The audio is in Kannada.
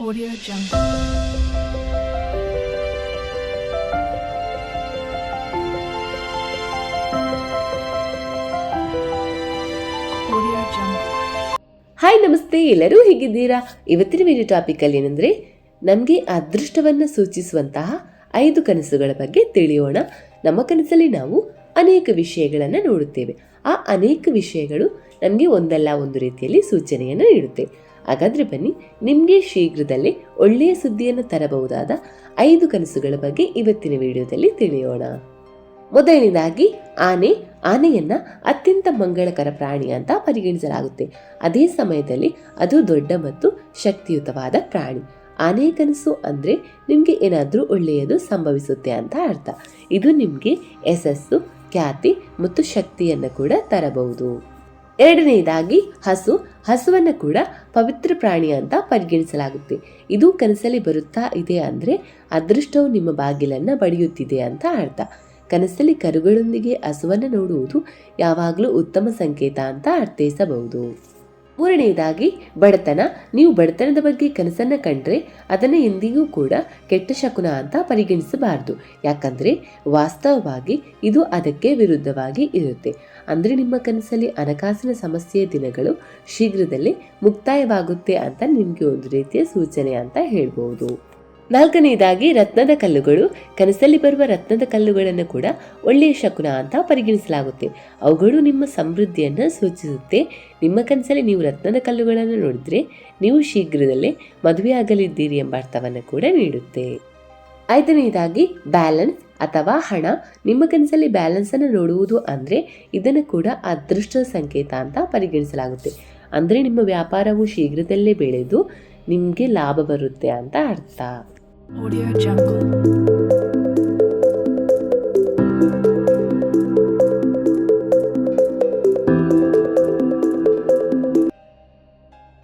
Audio Jungle. ಹಾಯ್ ನಮಸ್ತೆ. ಎಲ್ಲರೂ ಹೇಗಿದ್ದೀರಾ? ಇವತ್ತಿನ ವಿಡಿಯೋ ಟಾಪಿಕ್ ಅಲ್ಲಿ ಏನಂದ್ರೆ, ನಮಗೆ ಅದೃಷ್ಟವನ್ನು ಸೂಚಿಸುವಂತಹ ಐದು ಕನಸುಗಳ ಬಗ್ಗೆ ತಿಳಿಯೋಣ. ನಮ್ಮ ಕನಸಲ್ಲಿ ನಾವು ಅನೇಕ ವಿಷಯಗಳನ್ನು ನೋಡುತ್ತೇವೆ. ಆ ಅನೇಕ ವಿಷಯಗಳು ನಮಗೆ ಒಂದಲ್ಲ ಒಂದು ರೀತಿಯಲ್ಲಿ ಸೂಚನೆಯನ್ನು ನೀಡುತ್ತೆ. ಹಾಗಾದ್ರೆ ಬನ್ನಿ, ನಿಮಗೆ ಶೀಘ್ರದಲ್ಲೇ ಒಳ್ಳೆಯ ಸುದ್ದಿಯನ್ನು ತರಬಹುದಾದ ಐದು ಕನಸುಗಳ ಬಗ್ಗೆ ಇವತ್ತಿನ ವಿಡಿಯೋದಲ್ಲಿ ತಿಳಿಯೋಣ. ಮೊದಲನೇದಾಗಿ, ಆನೆ, ಆನೆಯನ್ನ ಅತ್ಯಂತ ಮಂಗಳಕರ ಪ್ರಾಣಿ ಅಂತ ಪರಿಗಣಿಸಲಾಗುತ್ತೆ. ಅದೇ ಸಮಯದಲ್ಲಿ ಅದು ದೊಡ್ಡ ಮತ್ತು ಶಕ್ತಿಯುತವಾದ ಪ್ರಾಣಿ. ಆನೆ ಕನಸು ಅಂದ್ರೆ ನಿಮ್ಗೆ ಏನಾದರೂ ಒಳ್ಳೆಯದು ಸಂಭವಿಸುತ್ತೆ ಅಂತ ಅರ್ಥ. ಇದು ನಿಮಗೆ ಯಶಸ್ಸು, ಖ್ಯಾತಿ ಮತ್ತು ಶಕ್ತಿಯನ್ನು ಕೂಡ ತರಬಹುದು. ಎರಡನೆಯದಾಗಿ ಹಸು. ಹಸುವನ್ನು ಕೂಡ ಪವಿತ್ರ ಪ್ರಾಣಿ ಅಂತ ಪರಿಗಣಿಸಲಾಗುತ್ತೆ. ಇದು ಕನಸಲ್ಲಿ ಬರುತ್ತಾ ಇದೆ ಅಂದರೆ ಅದೃಷ್ಟವು ನಿಮ್ಮ ಬಾಗಿಲನ್ನು ಬಡಿಯುತ್ತಿದೆ ಅಂತ ಅರ್ಥ. ಕನಸಲ್ಲಿ ಕರುಗಳೊಂದಿಗೆ ಹಸುವನ್ನು ನೋಡುವುದು ಯಾವಾಗಲೂ ಉತ್ತಮ ಸಂಕೇತ ಅಂತ ಅರ್ಥೈಸಬಹುದು. ಮೂರನೆಯದಾಗಿ ಬಡತನ. ನೀವು ಬಡತನದ ಬಗ್ಗೆ ಕನಸನ್ನ ಕಂಡ್ರೆ ಅದನ್ನು ಎಂದಿಗೂ ಕೂಡ ಕೆಟ್ಟ ಶಕುನ ಅಂತ ಪರಿಗಣಿಸಬಾರದು. ಯಾಕಂದ್ರೆ ವಾಸ್ತವವಾಗಿ ಇದು ಅದಕ್ಕೆ ವಿರುದ್ಧವಾಗಿ ಇರುತ್ತೆ. ಅಂದ್ರೆ ನಿಮ್ಮ ಕನಸಲ್ಲಿ ಹಣಕಾಸಿನ ಸಮಸ್ಯೆಯ ದಿನಗಳು ಶೀಘ್ರದಲ್ಲೇ ಮುಕ್ತಾಯವಾಗುತ್ತೆ ಅಂತ ನಿಮಗೆ ಒಂದು ರೀತಿಯ ಸೂಚನೆ ಅಂತ ಹೇಳ್ಬೋದು. ನಾಲ್ಕನೆಯದಾಗಿ ರತ್ನದ ಕಲ್ಲುಗಳು. ಕನಸಲ್ಲಿ ಬರುವ ರತ್ನದ ಕಲ್ಲುಗಳನ್ನು ಕೂಡ ಒಳ್ಳೆಯ ಶಕುನ ಅಂತ ಪರಿಗಣಿಸಲಾಗುತ್ತೆ. ಅವುಗಳು ನಿಮ್ಮ ಸಮೃದ್ಧಿಯನ್ನು ಸೂಚಿಸುತ್ತೆ. ನಿಮ್ಮ ಕನಸಲ್ಲಿ ನೀವು ರತ್ನದ ಕಲ್ಲುಗಳನ್ನು ನೋಡಿದರೆ ನೀವು ಶೀಘ್ರದಲ್ಲೇ ಮದುವೆಯಾಗಲಿದ್ದೀರಿ ಎಂಬ ಅರ್ಥವನ್ನು ಕೂಡ ನೀಡುತ್ತೆ. ಐದನೆಯದಾಗಿ ಬ್ಯಾಲೆನ್ಸ್ ಅಥವಾ ಹಣ. ನಿಮ್ಮ ಕನಸಲ್ಲಿ ಬ್ಯಾಲೆನ್ಸ್ ಅನ್ನು ನೋಡುವುದು ಅಂದರೆ ಇದನ್ನು ಕೂಡ ಅದೃಷ್ಟ ಸಂಕೇತ ಅಂತ ಪರಿಗಣಿಸಲಾಗುತ್ತೆ. ಅಂದರೆ ನಿಮ್ಮ ವ್ಯಾಪಾರವು ಶೀಘ್ರದಲ್ಲೇ ಬೆಳೆದು ನಿಮಗೆ ಲಾಭ ಬರುತ್ತೆ ಅಂತ ಅರ್ಥ. Audio Jungle.